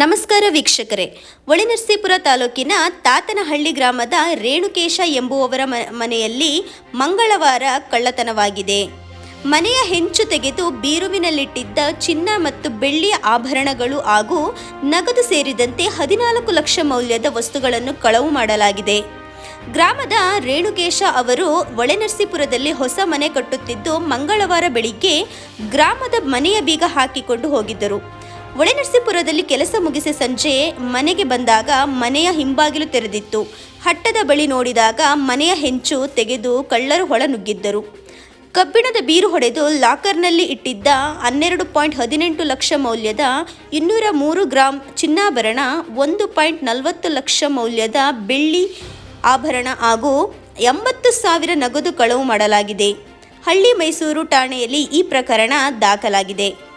ನಮಸ್ಕಾರ ವೀಕ್ಷಕರೇ. ಒಳನರಸೀಪುರ ತಾಲೂಕಿನ ತಾತನಹಳ್ಳಿ ಗ್ರಾಮದ ರೇಣುಕೇಶ ಎಂಬುವವರ ಮನೆಯಲ್ಲಿ ಮಂಗಳವಾರ ಕಳ್ಳತನವಾಗಿದೆ. ಮನೆಯ ಹೆಂಚು ತೆಗೆದು ಬೀರುವಿನಲ್ಲಿಟ್ಟಿದ್ದ ಚಿನ್ನ ಮತ್ತು ಬೆಳ್ಳಿಯ ಆಭರಣಗಳು ಹಾಗೂ ನಗದು ಸೇರಿದಂತೆ ಹದಿನಾಲ್ಕು ಲಕ್ಷ ಮೌಲ್ಯದ ವಸ್ತುಗಳನ್ನು ಕಳವು ಮಾಡಲಾಗಿದೆ. ಗ್ರಾಮದ ರೇಣುಕೇಶ ಅವರು ಒಳೆನರಸೀಪುರದಲ್ಲಿ ಹೊಸ ಮನೆ ಕಟ್ಟುತ್ತಿದ್ದು ಮಂಗಳವಾರ ಬೆಳಿಗ್ಗೆ ಗ್ರಾಮದ ಮನೆಯ ಬೀಗ ಹಾಕಿಕೊಂಡು ಹೋಗಿದ್ದರು. ಒಳೆನರಸೀಪುರದಲ್ಲಿ ಕೆಲಸ ಮುಗಿಸಿ ಸಂಜೆ ಮನೆಗೆ ಬಂದಾಗ ಮನೆಯ ಹಿಂಬಾಗಿಲು ತೆರೆದಿತ್ತು. ಹಟ್ಟದ ಬಳಿ ನೋಡಿದಾಗ ಮನೆಯ ಹೆಂಚು ತೆಗೆದು ಕಳ್ಳರು ಹೊಳ ನುಗ್ಗಿದ್ದರು ಕಬ್ಬಿಣದ ಬೀರು ಹೊಡೆದು ಲಾಕರ್ನಲ್ಲಿ ಇಟ್ಟಿದ್ದ ಹನ್ನೆರಡು ಪಾಯಿಂಟ್ ಹದಿನೆಂಟು ಲಕ್ಷ ಮೌಲ್ಯದ ಇನ್ನೂರ ಮೂರು ಗ್ರಾಂ ಚಿನ್ನಾಭರಣ, ಒಂದು ಪಾಯಿಂಟ್ ನಲವತ್ತು ಲಕ್ಷ ಮೌಲ್ಯದ ಬೆಳ್ಳಿ ಆಭರಣ ಹಾಗೂ ಎಂಬತ್ತು ಸಾವಿರ ನಗದು ಕಳವು ಮಾಡಲಾಗಿದೆ. ಹಳ್ಳಿ ಮೈಸೂರು ಠಾಣೆಯಲ್ಲಿ ಈ ಪ್ರಕರಣ ದಾಖಲಾಗಿದೆ.